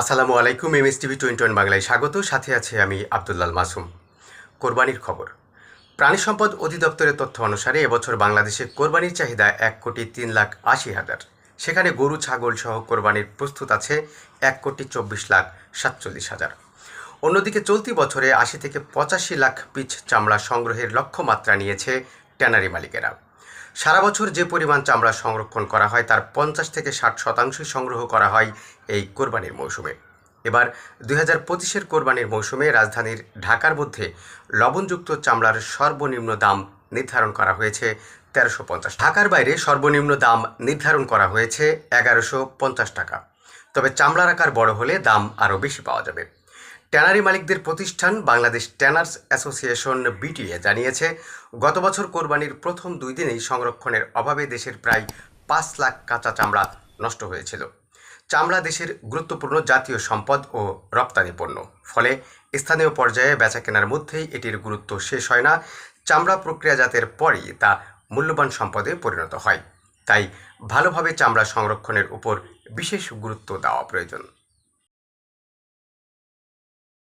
আসসালামু আলাইকুম M S TV twenty one বাংলায় স্বাগত। সাথে আছে আমি আবদুল্লাল মাসুম। কোরবানির খবর। প্রাণী সম্পদ অধিদপ্তরের তথ্য অনুসারে এবছর বাংলাদেশে কোরবানির চাহিদা এক কোটি তিন লাখ আশি হাজার। সেখানে গরু, ছাগল সহ কোরবানির প্রস্তুত আছে এক কোটি চব্বিশ লাখ সাতচল্লিশ হাজার। অন্যদিকে চলতি বছরে আশি থেকে পঁচাশি লাখ পিচ চামড়া সংগ্রহের লক্ষ্যমাত্রা নিয়েছে ট্যানারি মালিকেরা। সারা বছর যে পরিমাণ চামড়া সংরক্ষণ করা হয়, তার পঞ্চাশ থেকে ষাট শতাংশই সংগ্রহ করা হয় এই কোরবানির মৌসুমে। এবার দুই হাজার পঁচিশের কোরবানির মৌসুমে রাজধানীর ঢাকার মধ্যে লবণযুক্ত চামড়ার সর্বনিম্ন দাম নির্ধারণ করা হয়েছে তেরোশো পঞ্চাশ ঢাকার বাইরে সর্বনিম্ন দাম নির্ধারণ করা হয়েছে এগারোশো পঞ্চাশ টাকা। তবে চামড়ার আকার বড় হলে দাম আরও বেশি পাওয়া যাবে। ট্যানারি মালিকদের প্রতিষ্ঠান বাংলাদেশ ট্যানার্স অ্যাসোসিয়েশন বিটিএ জানিয়েছে, গত বছর কোরবানির প্রথম দুই দিনেই সংরক্ষণের অভাবে দেশের প্রায় পাঁচ লাখ কাঁচা চামড়া নষ্ট হয়েছিল। চামড়া দেশের গুরুত্বপূর্ণ জাতীয় সম্পদ ও রপ্তানি পণ্য। ফলে স্থানীয় পর্যায়ে বেচা কেনার মধ্যেই এটির গুরুত্ব শেষ হয় না। চামড়া প্রক্রিয়াজাতের পরই তা মূল্যবান সম্পদে পরিণত হয়। তাই ভালোভাবে চামড়া সংরক্ষণের উপর বিশেষ গুরুত্ব দেওয়া প্রয়োজন।